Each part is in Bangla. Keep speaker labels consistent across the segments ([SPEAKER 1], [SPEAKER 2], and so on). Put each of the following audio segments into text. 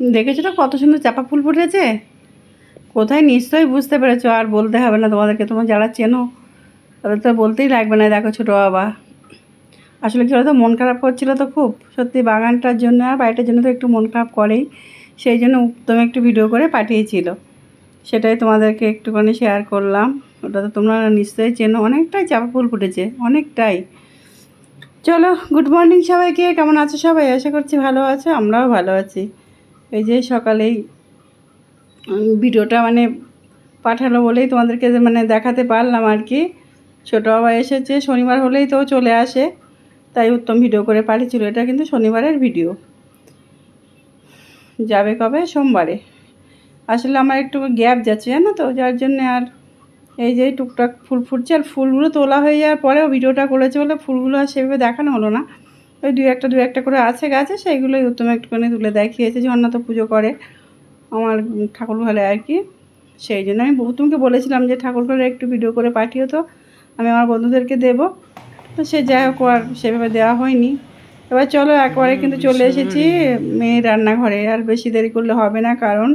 [SPEAKER 1] দেখেছ তো কত সুন্দর চাপা ফুল ফুটেছে? কোথায়? নিশ্চয়ই বুঝতে পেরেছ, আর বলতে হবে না তোমাদেরকে, তোমার যারা চেনো, তাদের তো বলতেই লাগবে না, দেখো ছোটো বাবা। আসলে কী বলতো, মন খারাপ করছিল তো খুব। সত্যি বাগানটার জন্য আর বাড়িটার জন্য তো একটু মন খারাপ করেই, সেই জন্য তুমি একটু ভিডিও করে পাঠিয়েছিল। সেটাই তোমাদেরকে একটুখানি শেয়ার করলাম। ওটা তো তোমরা নিশ্চয়ই চেনো, অনেকটাই চাপা ফুল ফুটেছে, অনেকটাই। চলো গুড মর্নিং সবাইকে, কেমন আছো সবাই? আশা করছি ভালো আছো, আমরাও ভালো আছি। এই যে সকালেই ভিডিওটা মানে পাঠালো বলেই তোমাদেরকে মানে দেখাতে পারলাম আর কি। ছোটো বাবা এসেছে, শনিবার হলেই তো চলে আসে। তাই উত্তম ভিডিও করে পাঠিয়েছিল, এটা কিন্তু শনিবারের ভিডিও। যাবে কবে? সোমবারে। আসলে আমার একটু গ্যাপ যাচ্ছে, জানো তো? যার জন্য আর এই যে টুকটাক ফুল ফুটছে, আর ফুলগুলো তোলা হয়ে যাওয়ার পরেও ভিডিওটা করেছে বলে ফুলগুলো আর সেভাবে দেখানো হলো না। ওই দু একটা দু একটা করে আছে গাছে, সেইগুলোই উত্তম একটুখানি তুলে দেখিয়েছে ঝর্ণা তো পুজো করে আমার ঠাকুর ঘরে আর কি। সেই জন্য আমি উত্তমকে বলেছিলাম যে ঠাকুর ঘরে একটু ভিডিও করে পাঠিও তো, আমি আমার বন্ধুদেরকে দেবো। তো সে যাই হোক, আর সেভাবে দেওয়া হয়নি। এবার চলো, একবারে কিন্তু চলে এসেছি মেয়ের রান্নাঘরে, আর বেশি দেরি করলে হবে না, কারণ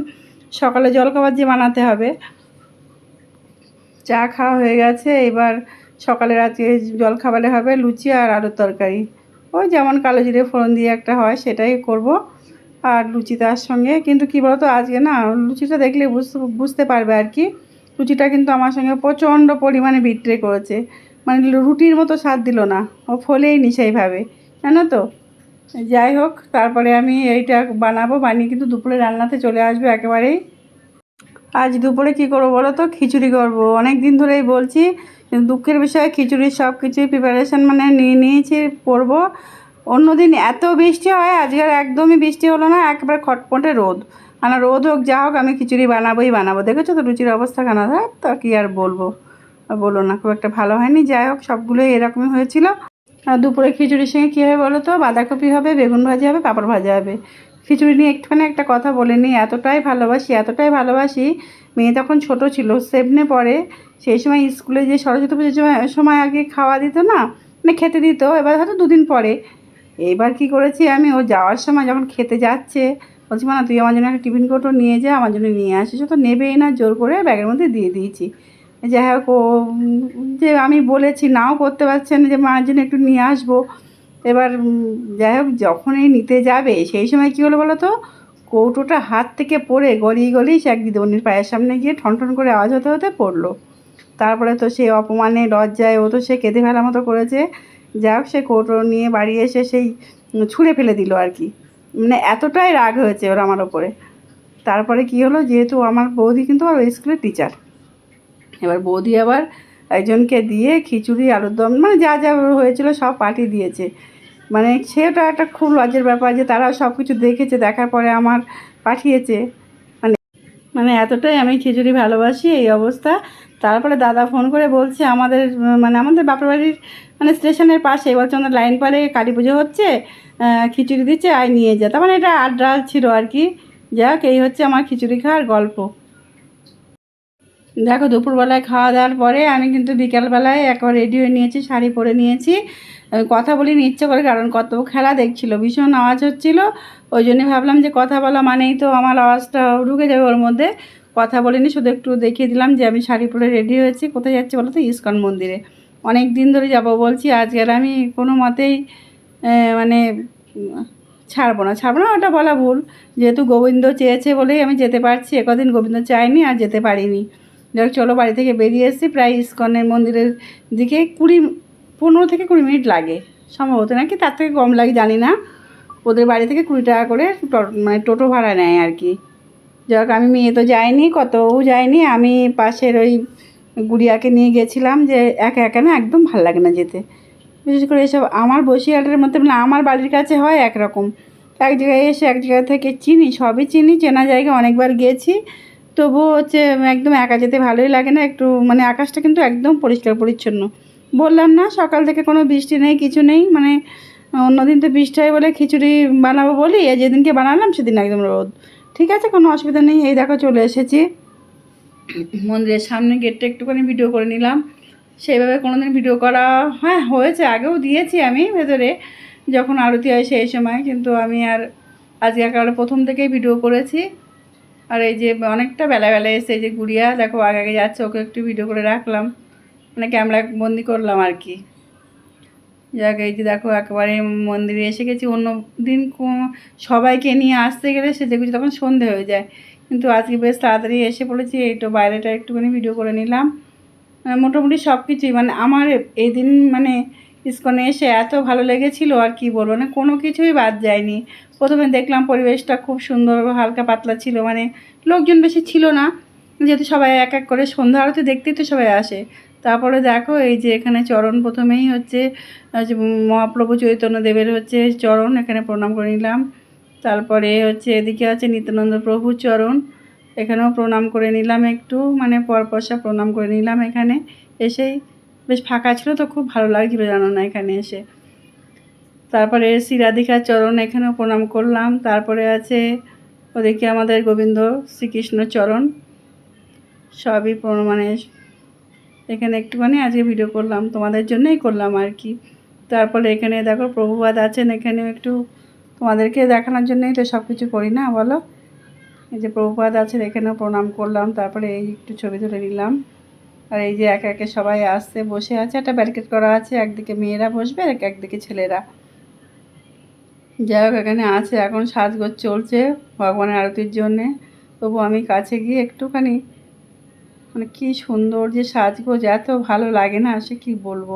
[SPEAKER 1] সকালে জলখাবার যে বানাতে হবে। চা খাওয়া হয়ে গেছে, এবার সকালে রাতে জলখাবারে হবে লুচি আর আলুর তরকারি। ওই যেমন কালো জিরে ফোড়ন দিয়ে একটা হয়, সেটাই করব। আর লুচি তার সঙ্গে, কিন্তু কী বলতো, আজকে না লুচিটা দেখলে বুঝতে পারবে আর কি। লুচিটা কিন্তু আমার সঙ্গে প্রচণ্ড পরিমাণে বিট্রে করেছে। মানে রুটির মতো স্বাদ দিল না, ও ফলেই নি সেইভাবে, জানো তো? যাই হোক, তারপরে আমি এইটা বানাবো, বানিয়ে কিন্তু দুপুরে রান্নাতে চলে আসবে একেবারেই। আজ দুপুরে কী করব বলো তো? খিচুড়ি করব। অনেক দিন ধরেই বলছি দুঃখের বিষয়ে খিচুড়ির সব কিছুই প্রিপারেশান মানে নিয়ে নিয়েছি, করব। অন্যদিন এত বৃষ্টি হয় আজকের একদমই বৃষ্টি হলো না, একেবারে খটপটে রোদ। আর রোদ হোক, যা হোক, আমি খিচুড়ি বানাবোই বানাবো। দেখেছ তো রুচির অবস্থা কেন হয়, তা কি আর বলব? বলো না, খুব একটা ভালো হয়নি। যাই হোক, সবগুলোই এরকমই হয়েছিল। আর দুপুরে খিচুড়ির সঙ্গে কী হবে বলো তো? বাঁধাকপি হবে, বেগুন ভাজা হবে, পাঁপড় ভাজা হবে। খিচুড়ি নিয়ে একটুখানি একটা কথা বলে নিই। এতটাই ভালোবাসি এতটাই ভালোবাসি। মেয়ে তখন ছোট ছিল সেভনে পড়ে, সেই সময় স্কুলে যে সরস্বতী পুজোর সময় আগে খাওয়া দিত না মানে খেতে দিত, এবার হয়তো দুদিন পরে। এইবার কি করেছি আমি? ও যাওয়ার সময় যখন খেতে যাচ্ছে, বলছি, মা, তুই আমার জন্য একটা টিফিন কোটো নিয়ে যা, আমার জন্য নিয়ে আসিস। তো নেবেই না, জোর করে ব্যাগের মধ্যে দিয়ে দিয়েছি। যাই হোক যে আমি বলেছি, নাও করতে পারছেন যে মার জন্য একটু নিয়ে আসব। এবার যাই হোক, যখনই নিতে যাবে, সেই সময় কী হলো বলো তো? কৌটোটা হাত থেকে পড়ে গড়িয়ে গড়িয়ে সে এক দিদিমণির পায়ের সামনে গিয়ে ঠন ঠন করে আওয়াজ হতে হতে পড়ল। তারপরে তো সে অপমানে, লজ্জায়, ও তো সে কেঁদে ফেলার মতো করেছে। যাই হোক, সে কৌটো নিয়ে বাড়ি এসে সেই ছুঁড়ে ফেলে দিল আর কি। মানে এতটাই রাগ হয়েছে ওর আমার ওপরে। তারপরে কি হলো, যেহেতু আমার বৌদি কিন্তু ওই স্কুলের টিচার এবার বৌদি আবার একজনকে দিয়ে খিচুড়ি আলুর দম মানে যা যা হয়েছিল সব পাঠিয়ে দিয়েছে। মানে সেটা একটা খুব লজ্জার ব্যাপার যে তারা সব কিছু দেখেছে, দেখার পরে আমার পাঠিয়েছে। মানে মানে এতটাই আমি খিচুড়ি ভালোবাসি এই অবস্থা। তারপরে দাদা ফোন করে বলছে আমাদের মানে আমাদের বাপের বাড়ির মানে স্টেশনের পাশে বলছে আমাদের লাইন পালে কালী পুজো হচ্ছে খিচুড়ি দিচ্ছে, আয় নিয়ে যা। তার মানে এটা আড্ডা ছিল আর কি। যাক, এই হচ্ছে আমার খিচুড়ি খাওয়ার গল্প। দেখো, দুপুরবেলায় খাওয়া দাওয়ার পরে আমি কিন্তু বিকালবেলায় একবার রেডি হয়ে নিয়েছি, শাড়ি পরে নিয়েছি। কথা বলিনি, ইচ্ছে করে, কারণ কত খেলা দেখছিল, ভীষণ আওয়াজ হচ্ছিল। ওই জন্যে ভাবলাম যে, কথা বলা মানেই তো আমার আওয়াজটা ঢুকে যাবে ওর মধ্যে। কথা বলিনি, শুধু একটু দেখিয়ে দিলাম যে, আমি শাড়ি পরে রেডি হয়েছি। কোথায় যাচ্ছি বলো তো? ইস্কন মন্দিরে। অনেক দিন ধরে যাব বলছি আজকের আমি কোনো মতেই মানে ছাড়বো না। ছাড়বো না ওটা বলা ভুল। যেহেতু গোবিন্দ চেয়েছে বলেই আমি যেতে পারছি, একদিন গোবিন্দ চায়নি আর যেতে পারিনি। যাক, চলো বাড়ি থেকে বেরিয়ে এসেছি। প্রায় ইস্কনের মন্দিরের দিকে কুড়ি, পনেরো থেকে কুড়ি মিনিট লাগে, সম্ভবত নাকি? তার থেকে কম লাগে, জানি না। ওদের বাড়ি থেকে কুড়ি টাকা করে মানে টোটো ভাড়া নেয় আর কি। যাক, আমি মেয়ে তো যাইনি, কতও যায়নি আমি পাশের ওই গুড়িয়াকে নিয়ে গেছিলাম যে একা একা না, একদম ভালো লাগে না যেতে। বিশেষ করে এসব আমার বসিরহাটের মধ্যে মানে আমার বাড়ির কাছে হয় একরকম। এক জায়গায় এসে এক জায়গা থেকে চিনি, সবই চিনি। চেনা জায়গা অনেকবার গিয়েছি তবুও হচ্ছে একদম একা যেতে ভালোই লাগে না, একটু মানে আকাশটা কিন্তু একদম পরিষ্কার পরিচ্ছন্ন। বললাম না, সকাল থেকে কোনো বৃষ্টি নেই, কিছু নেই মানে অন্যদিন তো বৃষ্টি হয় বলে খিচুড়ি বানাবো বলি আর যেদিনকে বানালাম সেদিন একদম রোদ। ঠিক আছে, কোনো অসুবিধা নেই, এই দেখো চলে এসেছি। মন্দিরের সামনে গেটটা একটুখানি ভিডিও করে নিলাম। সেইভাবে কোনো দিন ভিডিও করা হ্যাঁ হয়েছে, আগেও দিয়েছি আমি ভেতরে, যখন আরতি হয় সেই সময়, কিন্তু আমি আর আজকে একেবারে প্রথম থেকেই ভিডিও করেছি। আর এই যে অনেকটা বেলা বেলা এসে যে গুড়িয়া, দেখো আগে আগে যাচ্ছে, ওকে একটু ভিডিও করে রাখলাম। মানে ক্যামেরা বন্দি করলাম আর কি। যাক, এই যে দেখো, একেবারে মন্দিরে এসে গেছি। অন্য দিন সবাইকে নিয়ে আসতে গেলে সে দেখছি তখন সন্ধে হয়ে যায়। কিন্তু আজকে বেশ তাড়াতাড়ি এসে পড়েছি, এই তো বাইরেটা একটুখানি ভিডিও করে নিলাম। মোটামুটি সব কিছুই মানে আমার এই দিন মানে ইস্কনে এসে এত ভালো লেগেছিলো, আর কি বলব? মানে কোনো কিছুই বাদ যায়নি। প্রথমে দেখলাম পরিবেশটা খুব সুন্দর, হালকা পাতলা ছিল মানে লোকজন বেশি ছিল না। যেহেতু সবাই এক এক করে সন্ধ্যা আরতি দেখতেই তো সবাই আসে। তারপরে দেখো, এই যে এখানে চরণ প্রথমেই হচ্ছে মহাপ্রভু চৈতন্য দেবের হচ্ছে চরণ, এখানে প্রণাম করে নিলাম। তারপরে হচ্ছে এদিকে আছে নিত্যানন্দ প্রভু চরণ, এখানেও প্রণাম করে নিলাম একটু মানে পরপরসা প্রণাম করে নিলাম এখানে এসেই। বেশ ফাঁকা ছিল তো খুব ভালো লাগছিল জানো না এখানে এসে। তারপরে শ্রীরাধিকার চরণ এখানেও প্রণাম করলাম। তারপরে আছে ওদেরকে আমাদের গোবিন্দ শ্রীকৃষ্ণ চরণ। সবই মানে এখানে একটুখানি আজকে ভিডিও করলাম, তোমাদের জন্যই করলাম আর কি। তারপরে এখানে দেখো প্রভুবাদ আছেন, এখানেও একটু তোমাদেরকে দেখানোর জন্যই তো সব কিছু করি না, বলো? এই যে প্রভুপাদ আছেন, এখানেও প্রণাম করলাম, তারপরে এই একটু ছবি তুলে নিলাম। আর এই যে একে একে সবাই আসছে, বসে আছে, একটা ব্যারিকেড করা আছে, একদিকে মেয়েরা বসবে আর একদিকে ছেলেরা। যাই হোক, এখানে আছে, এখন সাজগোজ চলছে ভগবানের আরতির জন্যে। তবু আমি কাছে গিয়ে একটুখানি মানে কি সুন্দর যে সাজগোজ, এত ভালো লাগে না, সে কি বলব?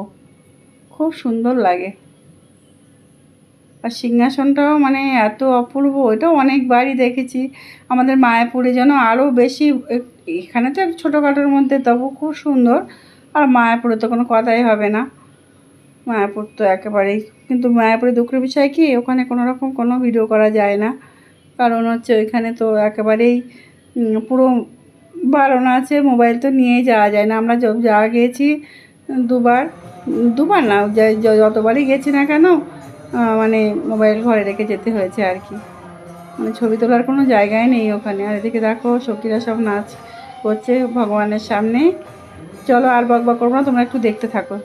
[SPEAKER 1] খুব সুন্দর লাগে। আর সিংহাসনটাও মানে এত অপূর্ব, এটাও অনেকবারই দেখেছি। আমাদের মায়াপুরে যেন আরও বেশি এখানে তো ছোটোখাটোর মধ্যে তবু খুব সুন্দর, আর মায়াপুরে তো কোনো কথাই হবে না। মায়াপুর তো একেবারেই, কিন্তু মায়াপুরে দুঃখের বিষয় কি ওখানে কোনো রকম কোনো ভিডিও করা যায় না। কারণ হচ্ছে ওইখানে তো একেবারেই পুরো বারণ আছে, মোবাইল তো নিয়ে যাওয়া যায় না। আমরা য- গিয়েছি দুবার দুবার না যতবারই গেছি না কেন মানে মোবাইল ঘরে রেখে যেতে হয়েছে আর কি। মানে ছবি তোলার কোনো জায়গায় নেই ওখানে। আর এদিকে দেখো, সখীরা সব নাচ করছে ভগবানের সামনে। চলো আর বক বক করব না, তোমরা একটু দেখতে থাকো।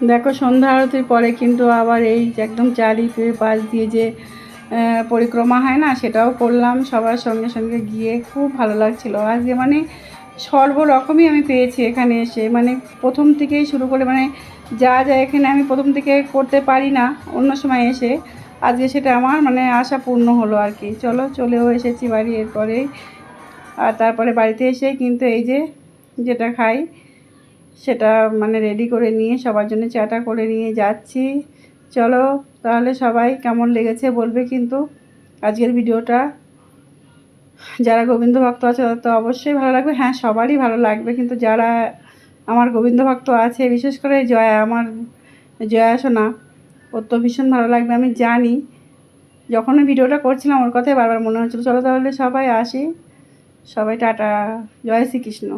[SPEAKER 1] দেখো, সন্ধ্যা আরতির পরে কিন্তু আবার এই একদম চারিপে পাশ দিয়ে যে পরিক্রমা হয় না, সেটাও করলাম। সবার সঙ্গে সঙ্গে গিয়ে খুব ভালো লাগছিল। আজকে মানে সর্বরকমই আমি পেয়েছি এখানে এসে। মানে প্রথম থেকেই শুরু করে মানে যা যা এখানে আমি প্রথম থেকে করতে পারি না, অন্য সময় এসে আজকে সেটা আমার মানে আশা পূর্ণ হলো আর কি। চলো, চলেও এসেছি বাড়ি এরপরেই। আর তারপরে বাড়িতে এসে কিন্তু এই যে, যেটা খাই সেটা মানে রেডি করে নিয়ে সবার জন্য চাটা করে নিয়ে যাচ্ছি। চলো, তাহলে সবাই কেমন লেগেছে বলবে কিন্তু আজকের ভিডিওটা। যারা গোবিন্দ ভক্ত আছে তাদের তো অবশ্যই ভালো লাগবে। হ্যাঁ সবারই ভালো লাগবে কিন্তু যারা আমার গোবিন্দ ভক্ত আছে, বিশেষ করে জয়া, আমার জয়া সোনা, ওর তো ভীষণ ভালো লাগবে, আমি জানি। যখন ভিডিওটা করছিলাম ওর কথাই বারবার মনে হচ্ছিল। চলো তাহলে সবাই আসি। সবাই টাটা, জয় শ্রীকৃষ্ণ।